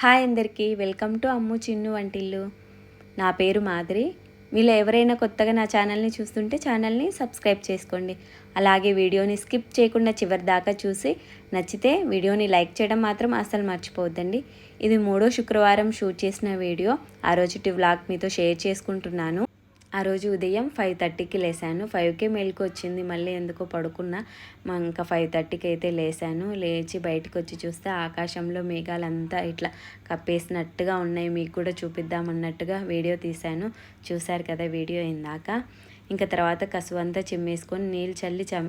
Hi అందరికీ welcome to అమ్ము చిన్ను వంటిల్లు. నా పేరు మాదిరి మీలో ఎవరైనా కొత్తగా నా ఛానల్ని చూస్తుంటే ఛానల్ని సబ్స్క్రైబ్ చేసుకోండి. అలాగే వీడియోని స్కిప్ చేయకుండా చివరి దాకా చూసి నచ్చితే వీడియోని లైక్ చేయడం మాత్రం అస్సలు మర్చిపోవద్దండి. ఇది మూడో శుక్రవారం షూట్ చేసిన వీడియో. ఆ రోజుటి వ్లాగ్ మీతో షేర్ చేసుకుంటున్నాను. ఆ రోజు ఉదయం ఫైవ్ థర్టీకి లేసాను. ఫైవ్కే మెలకు వచ్చింది మళ్ళీ ఎందుకో పడుకున్నా. మా ఇంకా ఫైవ్ థర్టీకి అయితే లేసాను. లేచి బయటకు వచ్చి చూస్తే ఆకాశంలో మేఘాలంతా ఇట్లా కప్పేసినట్టుగా ఉన్నాయి. మీకు కూడా చూపిద్దామన్నట్టుగా వీడియో తీశాను. చూశారు కదా వీడియో ఇందాక. ఇంకా తర్వాత కసువంతా చిమ్మేసుకొని నీళ్ళు చల్లి చం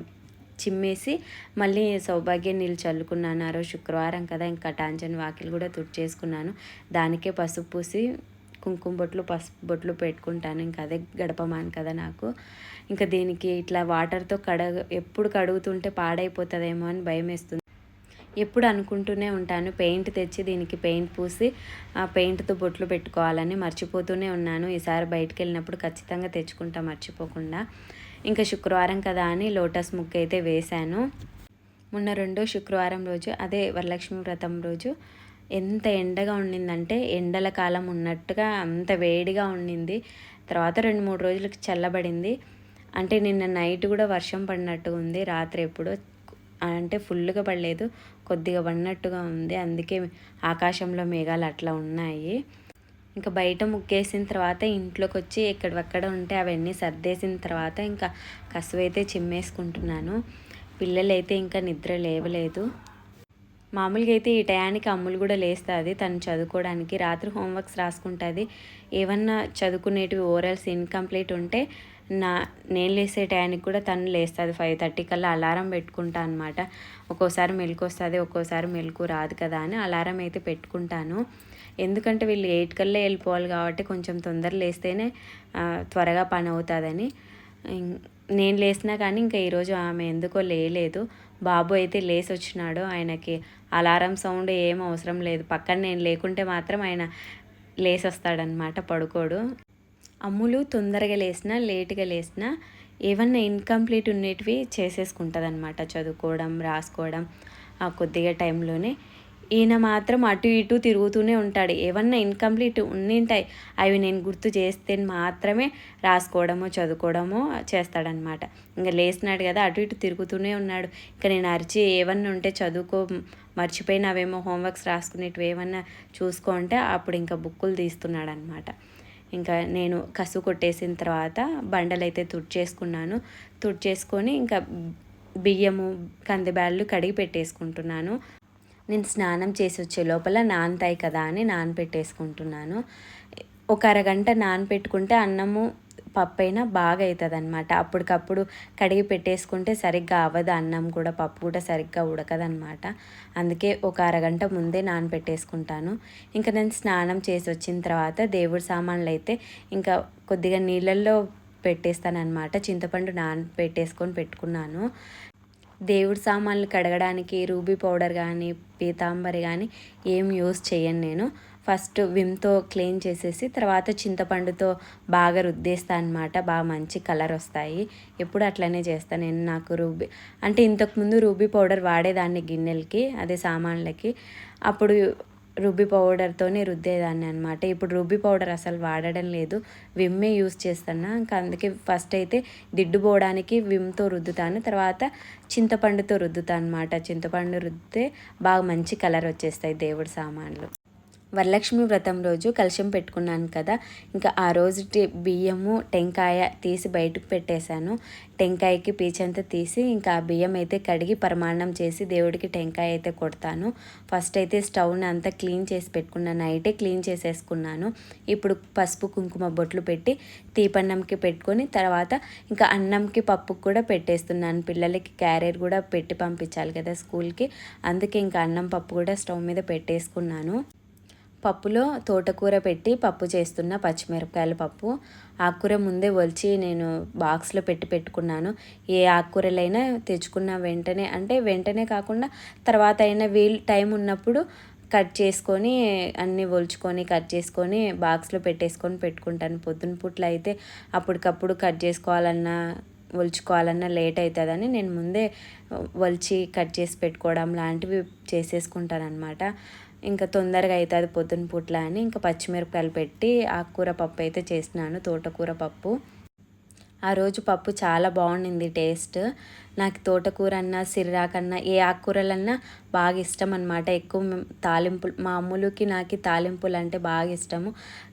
చిమ్మేసి మళ్ళీ సౌభాగ్య నీళ్ళు చల్లుకున్నాను. ఆ రోజు శుక్రవారం కదా. ఇంకా టాంజన్ వాకిలు కూడా తుడిచేసుకున్నాను. దానికే పసుపు పూసి కుంకుమ బొట్లు పసుపు బొట్లు పెట్టుకుంటాను. ఇంకా అదే గడపమాను కదా నాకు. ఇంకా దీనికి ఇట్లా వాటర్తో కడగ ఎప్పుడు కడుగుతుంటే పాడైపోతుందేమో అని భయం వేస్తుంది ఎప్పుడు అనుకుంటూనే ఉంటాను. పెయింట్ తెచ్చి దీనికి పెయింట్ పూసి ఆ పెయింట్తో బొట్లు పెట్టుకోవాలని మర్చిపోతూనే ఉన్నాను. ఈసారి బయటకు వెళ్ళినప్పుడు ఖచ్చితంగా తెచ్చుకుంటా మర్చిపోకుండా. ఇంకా శుక్రవారం కదా అని లోటస్ ముగ్గు అయితే వేశాను. మొన్న రెండో శుక్రవారం రోజు అదే వరలక్ష్మి వ్రతం రోజు ఎంత ఎండగా ఉండిందంటే ఎండల కాలం ఉన్నట్టుగా అంత వేడిగా ఉండింది. తర్వాత రెండు మూడు రోజులకు చల్లబడింది. అంటే నిన్న నైట్ కూడా వర్షం పడినట్టు ఉంది. రాత్రి ఎప్పుడు అంటే ఫుల్గా పడలేదు. కొద్దిగా పడినట్టుగా ఉంది. అందుకే ఆకాశంలో మేఘాలు అట్లా ఉన్నాయి. ఇంకా బయట ముగ్గేసిన తర్వాత ఇంట్లోకి వచ్చి ఎక్కడెక్కడ ఉంటే అవన్నీ సర్దేసిన తర్వాత ఇంకా కసువైతే చిమ్మేసుకుంటున్నాను. పిల్లలైతే ఇంకా నిద్ర లేవలేదు. మామూలుగా అయితే ఈ టయానికి అమ్ములు కూడా లేస్తుంది. తను చదువుకోవడానికి రాత్రి హోంవర్క్స్ రాసుకుంటుంది. ఏమన్నా చదువుకునేటివి ఓరల్స్ ఇన్కంప్లీట్ ఉంటే నా నేను లేసే టయానికి కూడా తను లేస్తుంది. ఫైవ్ థర్టీ కల్లా అలారం పెట్టుకుంటా అనమాట ఒక్కోసారి మెలకు వస్తుంది ఒక్కోసారి మెలకు రాదు కదా అని అలారం అయితే పెట్టుకుంటాను. ఎందుకంటే వీళ్ళు ఎయిట్ కల్లా వెళ్ళిపోవాలి కాబట్టి కొంచెం తొందర లేస్తేనే త్వరగా పని అవుతుందని. నేను లేసినా కానీ ఇంకా ఈరోజు ఆమె ఎందుకో లేలేదు. బాబు అయితే లేసి వచ్చినాడు ఆయనకి అలారం సౌండ్ ఏం అవసరం లేదు. పక్కన నేను లేకుంటే మాత్రం ఆయన లేసి వస్తాడనమాట పడుకోడు. అమ్ములు తొందరగా లేసినా లేటుగా లేసినా ఏమన్నా ఇన్కంప్లీట్ ఉండేటివి చేసేసుకుంటుంది అనమాట చదువుకోవడం రాసుకోవడం కొద్దిగా టైంలోనే. ఈయన మాత్రం అటు ఇటు తిరుగుతూనే ఉంటాడు. ఏమన్నా ఇన్కంప్లీట్ ఉన్నింటాయి. అవి నేను గుర్తు చేస్తే మాత్రమే రాసుకోవడమో చదువుకోవడమో చేస్తాడనమాట ఇంకా లేచినాడు కదా అటు ఇటు తిరుగుతూనే ఉన్నాడు. ఇంకా నేను అరిచి ఏమన్నా ఉంటే చదువుకో మర్చిపోయినావేమో హోంవర్క్స్ రాసుకునేటివి ఏమన్నా చూసుకో అంటే అప్పుడు ఇంకా బుక్కులు తీస్తున్నాడు అనమాట ఇంకా నేను కసు కొట్టేసిన తర్వాత బండలు అయితే తుడిచేసుకున్నాను తుడిచేసుకొని ఇంకా బియ్యము కందిబ్యాళ్ళు కడిగి పెట్టేసుకుంటున్నాను. నేను స్నానం చేసి వచ్చే లోపల నానతాయి కదా అని నానపెట్టేసుకుంటున్నాను ఒక అరగంట నానపెట్టుకుంటే అన్నము పప్పు అయినా బాగా అవుతుంది అనమాట అప్పటికప్పుడు కడిగి పెట్టేసుకుంటే సరిగ్గా అవ్వదు అన్నం కూడా పప్పు కూడా సరిగ్గా ఉడకదనమాట అందుకే ఒక అరగంట ముందే నానపెట్టేసుకుంటాను ఇంకా నేను స్నానం చేసి వచ్చిన తర్వాత దేవుడి సామాన్లు అయితే ఇంకా కొద్దిగా నీళ్ళల్లో పెట్టేస్తానమాట చింతపండు నాన పెట్టేసుకొని పెట్టుకున్నాను. దేవుడి సామాన్లు కడగడానికి రూబీ పౌడర్ కానీ పీతాంబరి కానీ ఏం యూస్ చేయను నేను. ఫస్ట్ విమ్తో క్లీన్ చేసేసి తర్వాత చింతపండుతో బాగా రుద్దేస్తా అనమాట బాగా మంచి కలర్ వస్తాయి. ఎప్పుడు అట్లనే చేస్తాను నేను నాకు రూబీ. అంటే ఇంతకుముందు రూబీ పౌడర్ వాడేదాన్ని గిన్నెలకి అదే సామాన్లకి. అప్పుడు రుబ్బి పౌడర్తోనే రుద్దేదాన్ని అనమాట ఇప్పుడు రుబ్బి పౌడర్ అసలు వాడడం లేదు. విమ్మే యూస్ చేస్తున్నా. ఇంకా అందుకే ఫస్ట్ అయితే దిడ్డు పోవడానికి విమ్తో రుద్దుతాను. తర్వాత చింతపండుతో రుద్దుతాను అనమాట చింతపండు రుద్దితే బాగా మంచి కలర్ వచ్చేస్తాయి దేవుడి సామాన్లు. వరలక్ష్మి వ్రతం రోజు కలశం పెట్టుకున్నాను కదా. ఇంకా ఆ రోజు బియ్యము టెంకాయ తీసి బయటకు పెట్టేశాను. టెంకాయకి పీచంతా తీసి ఇంకా ఆ బియ్యం అయితే కడిగి పరిమాణం చేసి దేవుడికి టెంకాయ అయితే కొడతాను. ఫస్ట్ అయితే స్టవ్ని అంతా క్లీన్ చేసి పెట్టుకున్నాను నైటే క్లీన్ చేసేసుకున్నాను. ఇప్పుడు పసుపు కుంకుమ బొట్లు పెట్టి తీపన్నంకి పెట్టుకొని తర్వాత ఇంకా అన్నంకి పప్పుకు కూడా పెట్టేస్తున్నాను. పిల్లలకి క్యారియర్ కూడా పెట్టి పంపించాలి కదా స్కూల్కి. అందుకే ఇంకా అన్నం పప్పు కూడా స్టవ్ మీద పెట్టేసుకున్నాను. పప్పులో తోటకూర పెట్టి పప్పు చేస్తున్న పచ్చిమిరపకాయల పప్పు. ఆకుకూర ముందే ఒలిచి నేను బాక్స్లో పెట్టి పెట్టుకున్నాను. ఏ ఆకుకూరలైనా తెచ్చుకున్న వెంటనే అంటే వెంటనే కాకుండా తర్వాత అయినా వీల్ టైం ఉన్నప్పుడు కట్ చేసుకొని అన్నీ ఒలుచుకొని కట్ చేసుకొని బాక్స్లో పెట్టేసుకొని పెట్టుకుంటాను. పొద్దున పూట్ల అయితే అప్పటికప్పుడు కట్ చేసుకోవాలన్నా ఒలుచుకోవాలన్నా లేట్ అవుతుందని నేను ముందే ఒలిచి కట్ చేసి పెట్టుకోవడం లాంటివి చేసేసుకుంటాను అనమాట ఇంకా తొందరగా అవుతుంది పొద్దున పూట్ల అని ఇంకా పచ్చిమిరపకాయలు పెట్టి ఆకుకూర పప్పు అయితే చేసినాను తోటకూర పప్పు. ఆ రోజు పప్పు చాలా బాగుండింది టేస్ట్. నాకు తోటకూర అన్నా సిర్రాకన్నా ఏ ఆకుకూరలన్నా బాగా ఇష్టం అనమాట ఎక్కువ తాలింపులు మా అమ్ములకి నాకు తాలింపులు అంటే బాగా ఇష్టము.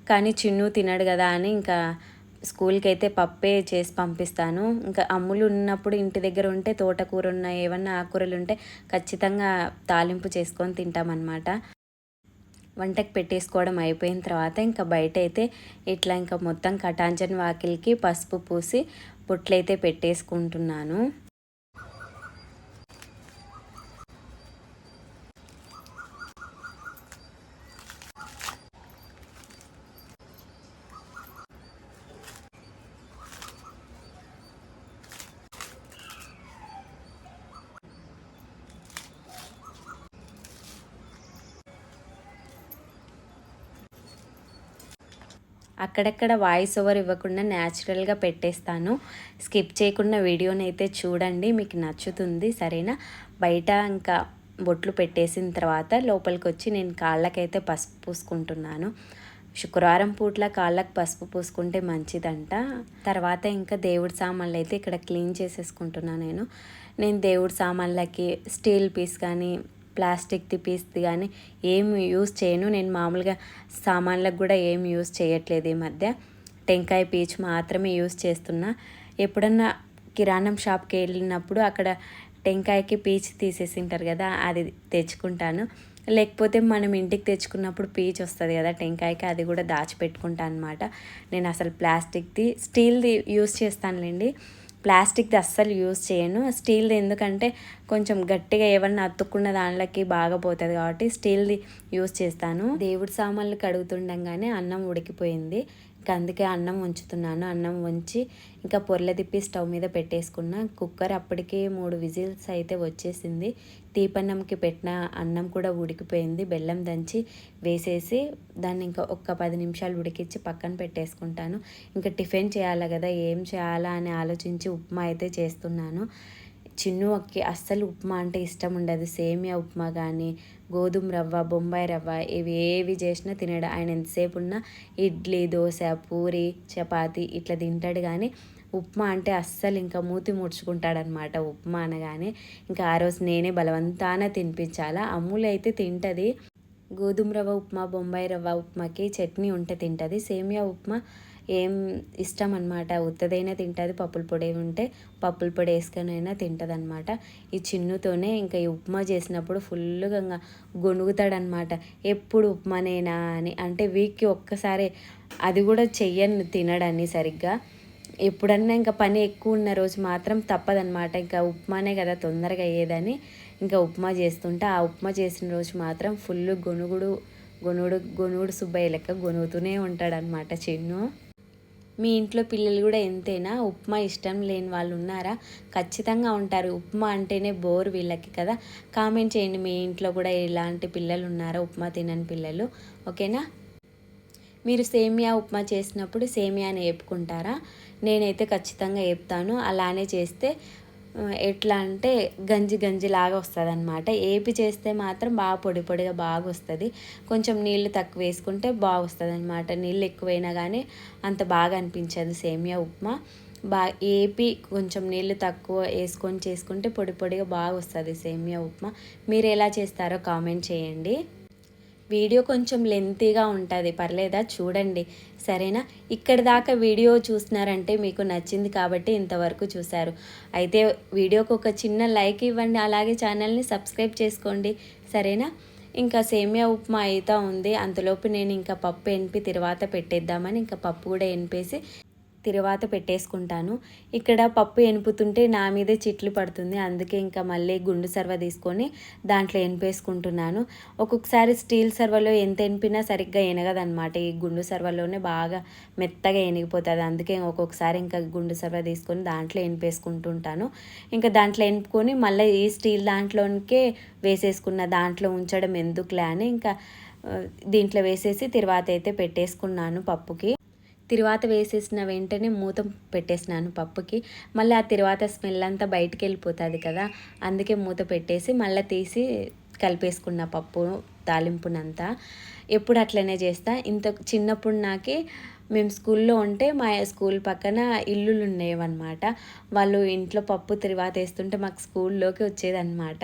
కానీ చిన్ను తినడు కదా అని ఇంకా స్కూల్కి అయితే పప్పే చేసి పంపిస్తాను. ఇంకా అమ్ములు ఉన్నప్పుడు ఇంటి దగ్గర ఉంటే తోటకూర ఉన్న ఏమన్నా ఆకుకూరలు ఉంటే ఖచ్చితంగా తాలింపు చేసుకొని తింటామన్నమాట. వంటకు పెట్టేసుకోవడం అయిపోయిన తర్వాత ఇంకా బయట అయితే ఇట్లా ఇంకా మొత్తం కటాంజన్ వాకిలికి పసుపు పూసి పుట్లయితే పెట్టేసుకుంటున్నాను. అక్కడక్కడ వాయిస్ ఓవర్ ఇవ్వకుండా న్యాచురల్గా పెట్టేస్తాను. స్కిప్ చేయకుండా వీడియోని అయితే చూడండి మీకు నచ్చుతుంది సరేనా? బయట ఇంకా బొట్లు పెట్టేసిన తర్వాత లోపలికి వచ్చి నేను కాళ్ళకైతే పసుపు పూసుకుంటున్నాను. శుక్రవారం పూట్ల కాళ్ళకు పసుపు పూసుకుంటే మంచిదంట. తర్వాత ఇంకా దేవుడి సామాన్లు అయితే ఇక్కడ క్లీన్ చేసేసుకుంటున్నాను నేను. నేను దేవుడి సామాన్లకి స్టీల్ పీస్ కానీ ప్లాస్టిక్ది పీస్ది కానీ ఏం యూస్ చేయను. నేను మామూలుగా సామాన్లకు కూడా ఏం యూస్ చేయట్లేదు ఈ మధ్య. టెంకాయ పీచు మాత్రమే యూస్ చేస్తున్నా. ఎప్పుడన్నా కిరాణం షాప్కి వెళ్ళినప్పుడు అక్కడ టెంకాయకి పీచు తీసేసింటారు కదా అది తెచ్చుకుంటాను. లేకపోతే మనం ఇంటికి తెచ్చుకున్నప్పుడు పీచ్ వస్తుంది కదా టెంకాయకి అది కూడా దాచిపెట్టుకుంటాను అనమాట నేను అసలు ప్లాస్టిక్ది స్టీల్ది యూస్ చేస్తానులేండి. ప్లాస్టిక్ది అస్సలు యూజ్ చేయను. స్టీల్ది ఎందుకంటే కొంచెం గట్టిగా ఏమన్నా అతుక్కున్న దానిలోకి బాగా పోతుంది కాబట్టి స్టీల్ది యూజ్ చేస్తాను. దేవుడి సామాన్లు కడుగుతుండగానే అన్నం ఉడికిపోయింది. ఇంకా అందుకే అన్నం ఉంచుతున్నాను. అన్నం ఉంచి ఇంకా పొర్ల తిప్పి స్టవ్ మీద పెట్టేసుకున్న. కుక్కర్ అప్పటికే మూడు విజిల్స్ అయితే వచ్చేసింది. తీపన్నంకి పెట్టిన అన్నం కూడా ఉడికిపోయింది. బెల్లం దంచి వేసేసి దాన్ని ఇంకా ఒక్క పది నిమిషాలు ఉడికించి పక్కన పెట్టేసుకుంటాను. ఇంకా టిఫిన్ చేయాలి కదా ఏం చేయాలా అని ఆలోచించి ఉప్మా అయితే చేస్తున్నాను. చిన్ను అస్సలు ఉప్మా అంటే ఇష్టం ఉండదు. సేమియా ఉప్మా కానీ గోధుమ రవ్వ బొంబాయి రవ్వ ఇవి ఏవి చేసినా తినడు. ఆయన ఎంతసేపు ఉన్నా ఇడ్లీ దోశ పూరి చపాతి ఇట్లా తింటాడు కానీ ఉప్మా అంటే అస్సలు ఇంకా మూతి ముడుచుకుంటాడనమాట ఉప్మా అనగానే ఇంకా ఆ రోజు నేనే బలవంతాన తినిపించాలా. అమ్ములు అయితే తింటుంది. గోధుమ రవ్వ ఉప్మా బొంబాయి రవ్వ ఉప్మాకి చట్నీ ఉంటే తింటుంది. సేమియా ఉప్మా ఏం ఇష్టం అనమాట ఉత్తదైనా తింటుంది పప్పుల పొడి ఉంటే పప్పుల పొడి వేసుకొనైనా తింటుంది అనమాట ఈ చిన్నుతోనే ఇంకా ఈ ఉప్మా చేసినప్పుడు ఫుల్గా ఇంకా గొణుగుతాడనమాట ఎప్పుడు ఉప్మానేనా అని. అంటే వీక్కి ఒక్కసారి అది కూడా చెయ్యను తినడని సరిగ్గా. ఎప్పుడన్నా ఇంకా పని ఎక్కువ ఉన్న రోజు మాత్రం తప్పదనమాట ఇంకా ఉప్మానే కదా తొందరగా అయ్యేదని ఇంకా ఉప్మా చేస్తుంటే. ఆ ఉప్మా చేసిన రోజు మాత్రం ఫుల్ గొనుగుడు గొనుగుడు గొనుగుడు సుబ్బయ్య లెక్క గొనుగుతూనే ఉంటాడనమాట చిన్ను. మీ ఇంట్లో పిల్లలు కూడా ఎంతైనా ఉప్మా ఇష్టం లేని వాళ్ళు ఉన్నారా? ఖచ్చితంగా ఉంటారు. ఉప్మా అంటేనే బోర్ వీళ్ళకి కదా. కామెంట్ చేయండి మీ ఇంట్లో కూడా ఎలాంటి పిల్లలు ఉన్నారా? ఉప్మా తినని పిల్లలు. ఓకేనా? మీరు సేమియా ఉప్మా చేసినప్పుడు సేమియాని వేపుకుంటారా నేనైతే ఖచ్చితంగా వేపుతాను అలానే చేస్తే ఎట్లా అంటే గంజి గంజి లాగా వస్తుంది అనమాట ఏపి చేస్తే మాత్రం బాగా పొడి పొడిగా బాగా వస్తుంది కొంచెం నీళ్ళు తక్కువ వేసుకుంటే బాగా వస్తుంది అనమాట నీళ్ళు ఎక్కువైనా కానీ అంత బాగా అనిపించదు సేమియా ఉప్మా. బా ఏపి కొంచెం నీళ్ళు తక్కువ వేసుకొని చేసుకుంటే పొడి పొడిగా బాగా వస్తుంది సేమియా ఉప్మా. మీరు ఎలా చేస్తారో కామెంట్ చేయండి. వీడియో కొంచెం లెంతీగా ఉంటుంది పర్లేదా? చూడండి. సరేనా? ఇక్కడి దాకా వీడియో చూస్తున్నారంటే మీకు నచ్చింది కాబట్టి ఇంతవరకు చూశారు. అయితే వీడియోకి ఒక చిన్న లైక్ ఇవ్వండి అలాగే ఛానల్ని సబ్స్క్రైబ్ చేసుకోండి. సరేనా? ఇంకా సేమియా ఉప్మా అయితే ఉంది. అంతలోపు నేను ఇంకా పప్పు ఎనిపి తర్వాత పెట్టేద్దామని ఇంకా పప్పు కూడా ఎనిపేసి తిరువాత పెట్టేసుకుంటాను. ఇక్కడ పప్పు ఎనుపుతుంటే నా మీదే చిట్లు పడుతుంది. అందుకే ఇంకా మళ్ళీ గుండు సర్వ తీసుకొని దాంట్లో ఎనిపేసుకుంటున్నాను. ఒక్కొక్కసారి స్టీల్ సర్వలో ఎంత ఎనిపినా సరిగ్గా ఎనగదనమాట ఈ గుండు సర్వలోనే బాగా మెత్తగా ఎనిగిపోతుంది. అందుకే ఒక్కొక్కసారి ఇంకా గుండు సర్వ తీసుకొని దాంట్లో ఎనిపేసుకుంటుంటాను. ఇంకా దాంట్లో ఎనుపుకొని మళ్ళీ ఈ స్టీల్ దాంట్లోనికే వేసేసుకున్న దాంట్లో ఉంచడం ఎందుకులే అని ఇంకా దీంట్లో వేసేసి తర్వాత అయితే పెట్టేసుకున్నాను పప్పుకి. తిరువాత వేసేసిన వెంటనే మూత పెట్టేసినాను పప్పుకి. మళ్ళీ ఆ తిరువాత స్మెల్ అంతా బయటికి వెళ్ళిపోతుంది కదా అందుకే మూత పెట్టేసి మళ్ళీ తీసి కలిపేసుకున్న పప్పు తాలింపునంతా. ఎప్పుడు అట్లనే చేస్తా. ఇంత చిన్నప్పుడు నాకే మేము స్కూల్లో ఉంటే మా స్కూల్ పక్కన ఇల్లులు ఉండేవన్నమాట వాళ్ళు ఇంట్లో పప్పు తిరువాత వేస్తుంటే మాకు స్కూల్లోకి వచ్చేదన్నమాట.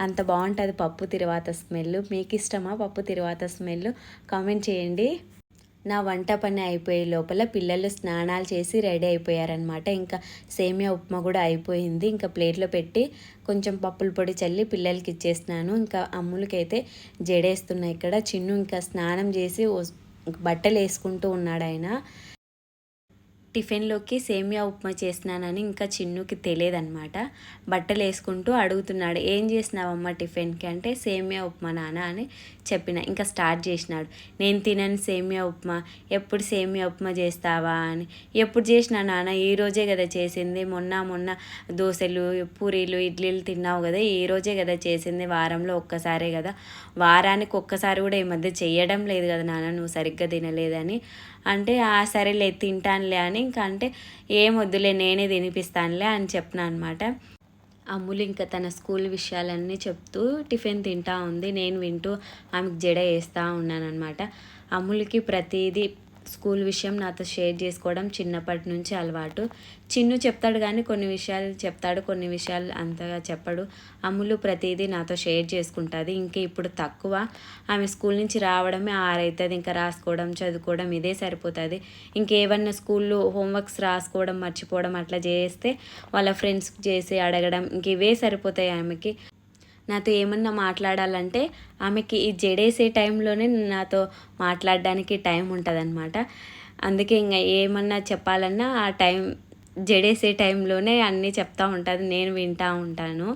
అంత బాగుంటుంది పప్పు తిరువాత స్మెల్ మీకు ఇష్టమా పప్పు తిరువాత స్మెల్ కామెంట్ చేయండి. నా వంట పని అయిపోయే లోపల పిల్లలు స్నానాలు చేసి రెడీ అయిపోయారనమాట ఇంకా సేమియా ఉప్మా కూడా అయిపోయింది. ఇంకా ప్లేట్లో పెట్టి కొంచెం పప్పుల పొడి చల్లి పిల్లలకి ఇచ్చేసినాను. ఇంకా అమ్ములకైతే జడేస్తున్నాయి ఇక్కడ. చిన్ను ఇంకా స్నానం చేసి బట్టలు వేసుకుంటూ ఉన్నాడు ఆయన టిఫిన్లోకి సేమియా ఉప్మా చేసినానని ఇంకా చిన్నుకి తెలియదనమాట బట్టలు వేసుకుంటూ అడుగుతున్నాడు ఏం చేసినావమ్మ టిఫిన్కి? అంటే సేమియా ఉప్మా నాన్న అని చెప్పిన. ఇంకా స్టార్ట్ చేసినాడు నేను తినని సేమియా ఉప్మా ఎప్పుడు సేమియా ఉప్మా చేస్తావా? అని. ఎప్పుడు చేసినా నాన్న ఈ రోజే కదా చేసింది మొన్న మొన్న దోశలు పూరీలు ఇడ్లీలు తిన్నావు కదా ఈ రోజే కదా చేసింది వారంలో ఒక్కసారే కదా. వారానికి ఒక్కసారి కూడా ఈ మధ్య చేయడం లేదు కదా నాన్న నువ్వు సరిగ్గా తినలేదని అంటే ఆ సరేలే తింటానులే అని ఇంకా అంటే ఏం వద్దులే నేనే తినిపిస్తానులే అని చెప్పిన అనమాట అమ్ములు ఇంకా తన స్కూల్ విషయాలన్నీ చెప్తూ టిఫిన్ తింటా ఉంది నేను వింటూ ఆమెకు జడ వేస్తూ ఉన్నాను అనమాట అమ్ములకి ప్రతిదీ స్కూల్ విషయం నాతో షేర్ చేసుకోవడం చిన్నప్పటి నుంచి అలవాటు. చిన్ను చెప్తాడు కానీ కొన్ని విషయాలు చెప్తాడు కొన్ని విషయాలు అంతగా చెప్పడు. అమ్ములు ప్రతిదీ నాతో షేర్ చేసుకుంటుంది. ఇంకా ఇప్పుడు తక్కువ. ఆమె స్కూల్ నుంచి రావడమే ఆరైతుంది. ఇంకా రాసుకోవడం చదువుకోవడం ఇదే సరిపోతుంది. ఇంకేమన్నా స్కూల్లో హోంవర్క్స్ రాసుకోవడం మర్చిపోవడం అట్లా చేస్తే వాళ్ళ ఫ్రెండ్స్ చేసి అడగడం ఇంక ఇవే సరిపోతాయి ఆమెకి. నాతో ఏమన్నా మాట్లాడాలంటే ఆమెకి ఈ జడేసే టైంలోనే నాతో మాట్లాడడానికి టైం ఉంటుంది అందుకే ఇంకా ఏమన్నా చెప్పాలన్నా ఆ టైం జడేసే టైంలోనే అన్నీ చెప్తూ ఉంటుంది నేను వింటూ ఉంటాను.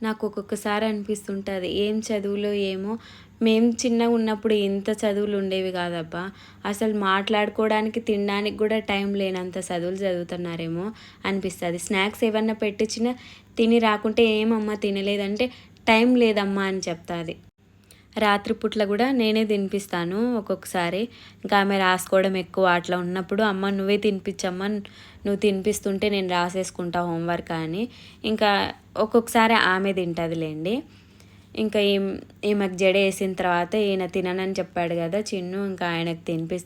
నాకు ఒక్కొక్కసారి అనిపిస్తుంటుంది ఏం చదువులో ఏమో మేము చిన్నగా ఉన్నప్పుడు ఇంత చదువులు ఉండేవి కాదబ్బా. అసలు మాట్లాడుకోవడానికి తినడానికి కూడా టైం లేనంత చదువులు చదువుతున్నారేమో అనిపిస్తుంది. స్నాక్స్ ఏమన్నా పెట్టించినా తిని రాకుంటే ఏమమ్మా తినలేదంటే టైం లేదమ్మా అని చెప్తుంది. రాత్రిపూట్ల కూడా నేనే తినిపిస్తాను ఒక్కొక్కసారి. ఇంకా ఆమె రాసుకోవడం ఎక్కువ అట్లా ఉన్నప్పుడు అమ్మ నువ్వే తినిపించమ్మా నువ్వు తినిపిస్తుంటే నేను రాసేసుకుంటా హోంవర్క్ అని. ఇంకా ఒక్కొక్కసారి ఆమె తింటుందిలేండి. ఇంకా ఏం ఈమెకు జడ వేసిన తర్వాత ఈయన తిననని చెప్పాడు కదా చిన్ను ఇంకా ఆయనకు తినిపి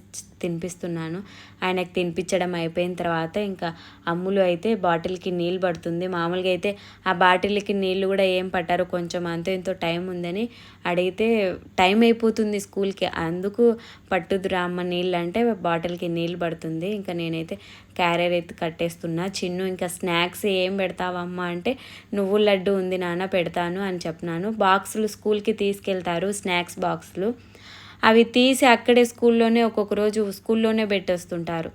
తినిపిస్తున్నాను. ఆయనకు తినిపించడం అయిపోయిన తర్వాత ఇంకా అమ్ములు అయితే బాటిల్కి నీళ్ళు పడుతుంది. మామూలుగా అయితే ఆ బాటిల్కి నీళ్ళు కూడా ఏం పట్టారు. కొంచెం అంత ఎంతో టైం ఉందని అడిగితే టైం అయిపోతుంది స్కూల్కి. అందుకు పట్టుదురా అమ్మ నీళ్ళు అంటే బాటిల్కి నీళ్ళు పడుతుంది. ఇంకా నేనైతే క్యారియర్ అయితే కట్టేస్తున్నా. చిన్ను ఇంకా స్నాక్స్ ఏం పెడతావమ్మా అంటే నువ్వు లడ్డు ఉంది నాన్న పెడతాను అని చెప్పినాను. బాక్సులు స్కూల్కి తీసుకెళ్తారు స్నాక్స్ బాక్స్లు. అవి తీసి అక్కడే స్కూల్లోనే ఒక్కొక్క రోజు స్కూల్లోనే పెట్టేస్తుంటారు.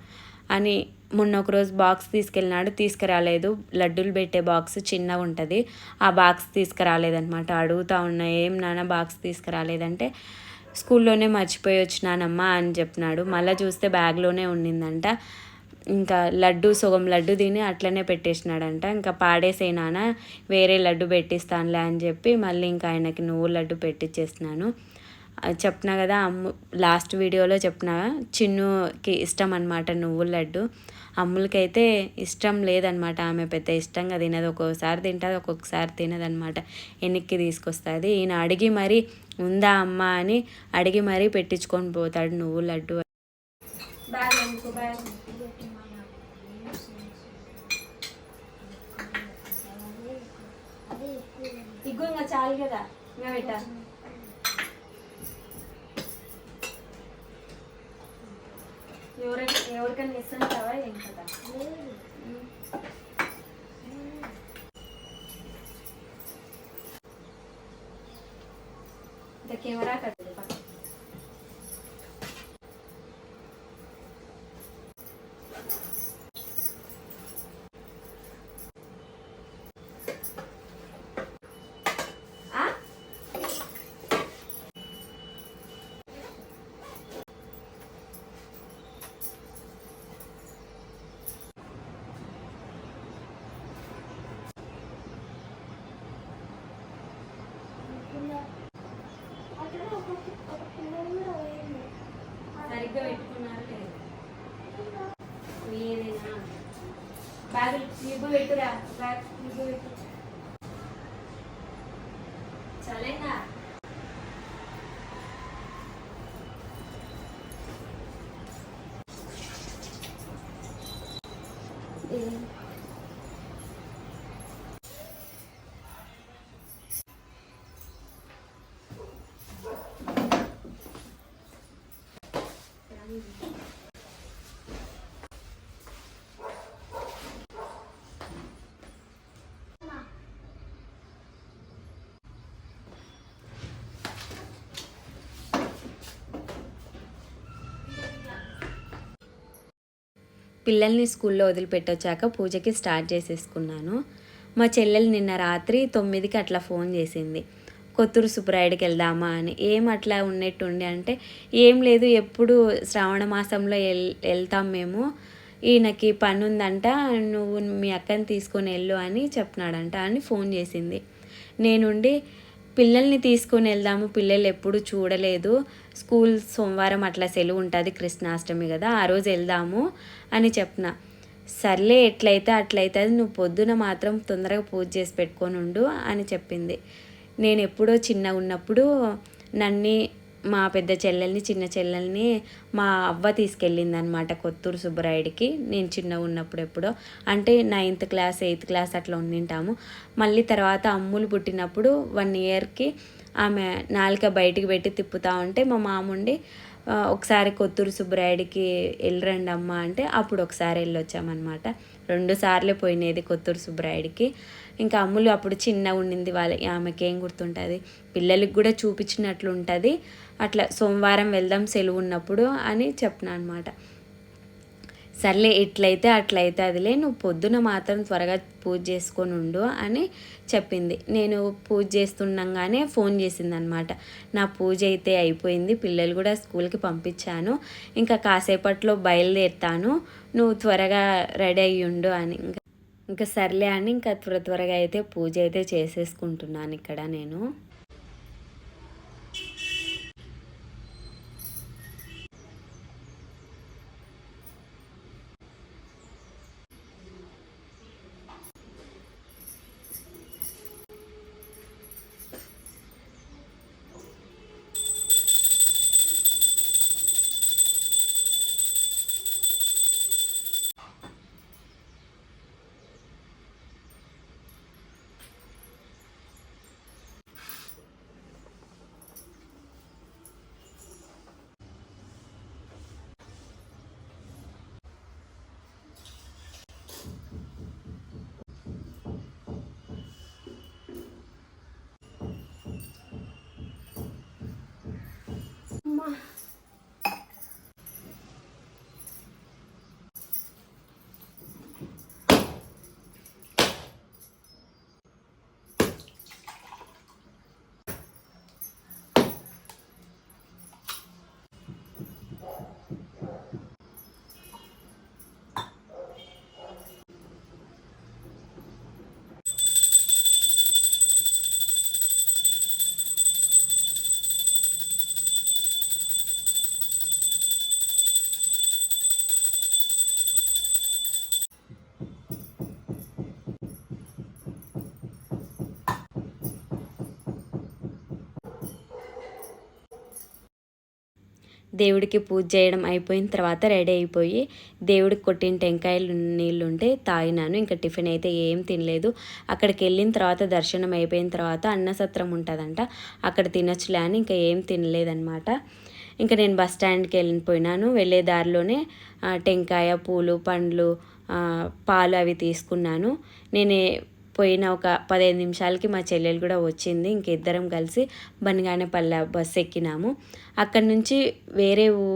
అని మొన్న ఒకరోజు బాక్స్ తీసుకెళ్ళినాడు తీసుకురాలేదు. లడ్డూలు పెట్టే బాక్స్ చిన్నగా ఉంటుంది. ఆ బాక్స్ తీసుకురాలేదనమాట అడుగుతా ఉన్నా ఏం నాన్న బాక్స్ తీసుకురాలేదంటే స్కూల్లోనే మర్చిపోయి వచ్చినానమ్మా అని చెప్పినాడు. మళ్ళీ చూస్తే బ్యాగ్లోనే ఉండిందంట. ఇంకా లడ్డు సగం లడ్డు తిని అట్లనే పెట్టేసినాడంట. ఇంకా పాడేసే నాన్న వేరే లడ్డు పెట్టిస్తానులే అని చెప్పి మళ్ళీ ఇంకా ఆయనకి నువ్వు లడ్డు పెట్టించేసినాను చెప్పిన కదా అమ్ము లాస్ట్ వీడియోలో చెప్పిన చిన్నుకి ఇష్టం అనమాట నువ్వుల లడ్డు. అమ్ములకైతే ఇష్టం లేదనమాట ఆమె పెద్ద ఇష్టంగా తినదు. ఒక్కొక్కసారి తింటుంది ఒక్కొక్కసారి తినదనమాట వెనక్కి తీసుకొస్తుంది. ఈయన అడిగి మరీ ఉందా అమ్మ అని అడిగి మరీ పెట్టించుకొని పోతాడు నువ్వు లడ్డు ఇంకా చాలు కదా. ఇంకా పెట్టా. ఎవరైనా ఎవరికైనా ఇస్తుంటావా ఏం కదా? Camera నిబ్బు పెట్టురా బ్యాక్ నిబ్బు పెట్టు చాలేనా Mm-hmm. పిల్లల్ని స్కూల్లో వదిలిపెట్టొచ్చాక పూజకి స్టార్ట్ చేసేసుకున్నాను. మా చెల్లెలు నిన్న రాత్రి తొమ్మిదికి అట్లా ఫోన్ చేసింది. కొత్తూరు సుబ్బరాయుడికి వెళ్దామా? అని. ఏం అట్లా ఉన్నట్టుండి అంటే ఏం లేదు ఎప్పుడు శ్రావణ మాసంలో వెల్ వెళ్తాం మేము. ఈయనకి పని ఉందంట నువ్వు మీ అక్కని తీసుకొని వెళ్ళు అని చెప్పినాడంట అని ఫోన్ చేసింది. నేనుండి పిల్లల్ని తీసుకొని వెళ్దాము. పిల్లలు ఎప్పుడు చూడలేదు. స్కూల్ సోమవారం అట్లా సెలవు ఉంటుంది. కృష్ణాష్టమి కదా ఆ రోజు వెళ్దాము అని చెప్పిన. సర్లే ఎట్లయితే అట్లయితే నువ్వు పొద్దున మాత్రం తొందరగా పూజ చేసి పెట్టుకొని ఉండు అని చెప్పింది. నేను ఎప్పుడో చిన్నగా ఉన్నప్పుడు నన్ని మా పెద్ద చెల్లెల్ని చిన్న చెల్లెల్ని మా అవ్వ తీసుకెళ్ళింది అనమాట కొత్తూరు సుబ్బరాయుడికి. నేను చిన్నగా ఉన్నప్పుడు ఎప్పుడో. అంటే నైన్త్ క్లాస్ ఎయిత్ క్లాస్ అట్లా ఉండింటాము. మళ్ళీ తర్వాత అమ్ములు పుట్టినప్పుడు వన్ ఇయర్కి ఆమె నాలుక బయటికి పెట్టి తిప్పుతా ఉంటే మా మాముండి ఒకసారి కొత్తూరు సుబ్బరాయుడికి వెళ్ళరండి అమ్మ అంటే అప్పుడు ఒకసారి వెళ్ళొచ్చామన్నమాట రెండు సార్లే పోయినది కొత్తూరు సుబ్బరాయుడికి. ఇంకా అమ్ములు అప్పుడు చిన్న ఉండింది వాళ్ళ ఆమెకేం గుర్తుంటుంది? పిల్లలకి కూడా చూపించినట్లు ఉంటుంది అట్లా సోమవారం వెళ్దాం సెలవు ఉన్నప్పుడు అని చెప్పిన అనమాట సర్లే ఎట్లయితే అట్లయితే అదిలే నువ్వు పొద్దున మాత్రం త్వరగా పూజ చేసుకొని ఉండు అని చెప్పింది. నేను పూజ చేస్తుండగానే ఫోన్ చేసింది అనమాట నా పూజ అయితే అయిపోయింది పిల్లలు కూడా స్కూల్కి పంపించాను. ఇంకా కాసేపట్లో బయలుదేరుతాను నువ్వు త్వరగా రెడీ అయ్యి ఉండు అని. ఇంకా ఇంకా సర్లే అని ఇంకా త్వర త్వరగా అయితే పూజ అయితే చేసేసుకుంటున్నాను ఇక్కడ నేను. దేవుడికి పూజ చేయడం అయిపోయిన తర్వాత రెడీ అయిపోయి దేవుడికి కొట్టిన టెంకాయలు నీళ్ళు ఉంటే తాగినాను. ఇంకా టిఫిన్ అయితే ఏం తినలేదు. అక్కడికి వెళ్ళిన తర్వాత దర్శనం అయిపోయిన తర్వాత అన్నసత్రం ఉంటుందంట. అక్కడ తినొచ్చులే అని ఇంకా ఏం తినలేదన్నమాట. ఇంకా నేను బస్ స్టాండ్కి వెళ్ళిపోయినాను వెళ్ళే దారిలోనే టెంకాయ పూలు పండ్లు పాలు అవి తీసుకున్నాను. నేనే పోయిన ఒక పదిహేను నిమిషాలకి మా చెల్లెలు కూడా వచ్చింది. ఇంక ఇద్దరం కలిసి బనగానేపల్లె బస్సు ఎక్కినాము. అక్కడ నుంచి వేరే ఊ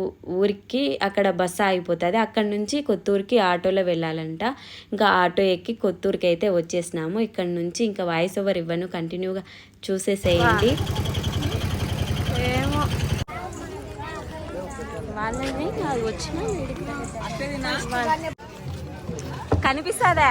ఊరికి అక్కడ బస్సు ఆగిపోతుంది. అక్కడ నుంచి కొత్తూరుకి ఆటోలో వెళ్ళాలంట. ఇంకా ఆటో ఎక్కి కొత్తూరుకి అయితే వచ్చేసినాము. ఇక్కడ నుంచి ఇంకా వాయిస్ ఓవర్ ఇవ్వను. కంటిన్యూగా చూసేసేయండి. ఏమో. వాళ్ళని వచ్చిన. కనిపిస్తుందా?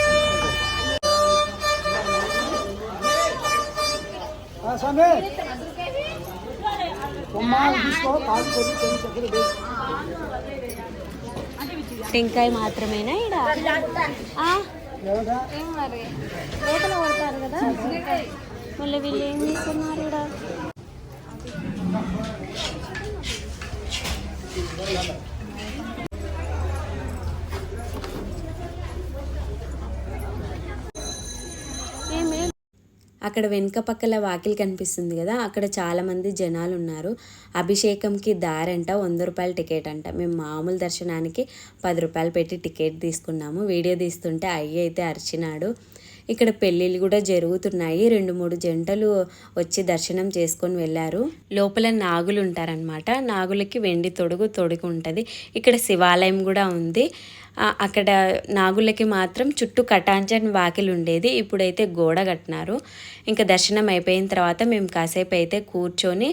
వేసి టెంకాయ మాత్రమేనా ఇడ ఏమంటా లోపల కొడతారు కదా. మళ్ళీ వీళ్ళు ఏం చేస్తున్నారు ఇడ ఏమే అక్కడ వెనుక పక్కల వాకిలి కనిపిస్తుంది కదా అక్కడ చాలామంది జనాలు ఉన్నారు అభిషేకంకి దారంట వంద రూపాయల టికెట్ అంట. మేము మామూలు దర్శనానికి పది రూపాయలు పెట్టి టికెట్ తీసుకున్నాము. వీడియో తీస్తుంటే అయ్యి అయితే అరిచినాడు. ఇక్కడ పెళ్ళిళ్ళు కూడా జరుగుతున్నాయి. రెండు మూడు జంటలు వచ్చి దర్శనం చేసుకొని వెళ్ళారు. లోపల నాగులు ఉంటారనమాట నాగులకి వెండి తొడుగు తొడుగు ఉంటుంది. ఇక్కడ శివాలయం కూడా ఉంది. అక్కడ నాగులకి మాత్రం చుట్టూ కటాంచని వాకిలి ఉండేది. ఇప్పుడైతే గోడ కట్టినారు. ఇంకా దర్శనం అయిపోయిన తర్వాత మేము కాసేపు అయితే కూర్చొని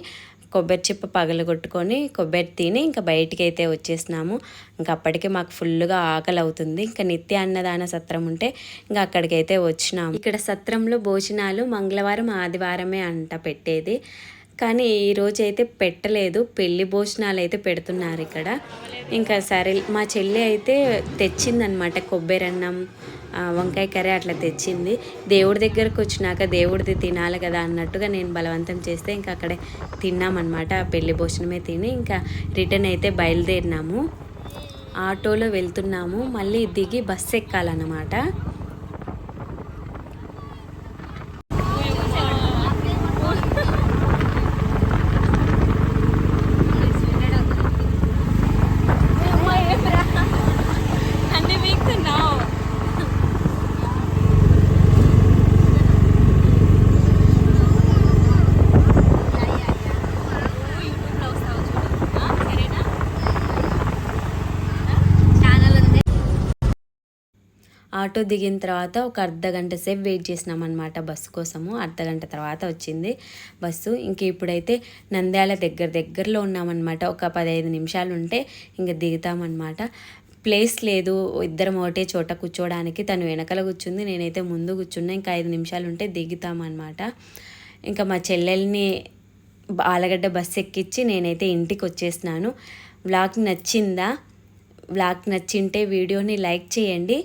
కొబ్బరి చిప్ప పగలగొట్టుకొని కొబ్బరి తిని ఇంకా బయటికి అయితే వచ్చేసినాము. ఇంకా అప్పటికే మాకు ఫుల్గా ఆకలి అవుతుంది ఇంకా నిత్య అన్నదాన సత్రం ఉంటే ఇంకా అక్కడికైతే వచ్చినాము. ఇక్కడ సత్రంలో భోజనాలు మంగళవారం ఆదివారమే అంట పెట్టేది. కానీ ఈరోజు అయితే పెట్టలేదు. పెళ్ళి భోజనాలు అయితే పెడుతున్నారు ఇక్కడ. ఇంకా సరే మా చెల్లి అయితే తెచ్చిందనమాట కొబ్బరి అన్నం వంకాయ కర్రీ అట్లా తెచ్చింది. దేవుడి దగ్గరకు వచ్చినాక దేవుడిది తినాలి కదా అన్నట్టుగా నేను బలవంతం చేస్తే ఇంకా అక్కడే తిన్నామన్నమాట. ఆ పెళ్ళి భోజనమే తిని ఇంకా రిటర్న్ అయితే బయలుదేరినాము. ఆటోలో వెళ్తున్నాము. మళ్ళీ దిగి బస్సు ఎక్కాలన్నమాట. ఆటో దిగిన తర్వాత ఒక అర్ధ గంట సేపు వెయిట్ చేసినాం అనమాట బస్సు కోసము. అర్ధ గంట తర్వాత వచ్చింది బస్సు. ఇంక ఇప్పుడైతే నంద్యాల దగ్గర దగ్గరలో ఉన్నామన్నమాట ఒక పదహైదు నిమిషాలు ఉంటే ఇంక దిగుతామన్నమాట ప్లేస్ లేదు. ఇద్దరం ఒకటే చోట కూర్చోవడానికి తను వెనకల కూర్చుంది. నేనైతే ముందు కూర్చున్నా. ఇంకా ఐదు నిమిషాలు ఉంటే దిగుతామన్నమాట ఇంకా మా చెల్లెల్ని ఆలగడ్డ బస్సు ఎక్కించి నేనైతే ఇంటికి వచ్చేసినాను. వ్లాగ్ నచ్చిందా? వ్లాగ్ నచ్చింటే వీడియోని లైక్ చేయండి.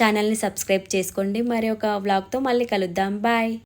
ఛానల్ని సబ్స్క్రైబ్ చేసుకోండి. మరి ఒక వ్లాగ్తో మళ్ళీ కలుద్దాం. బాయ్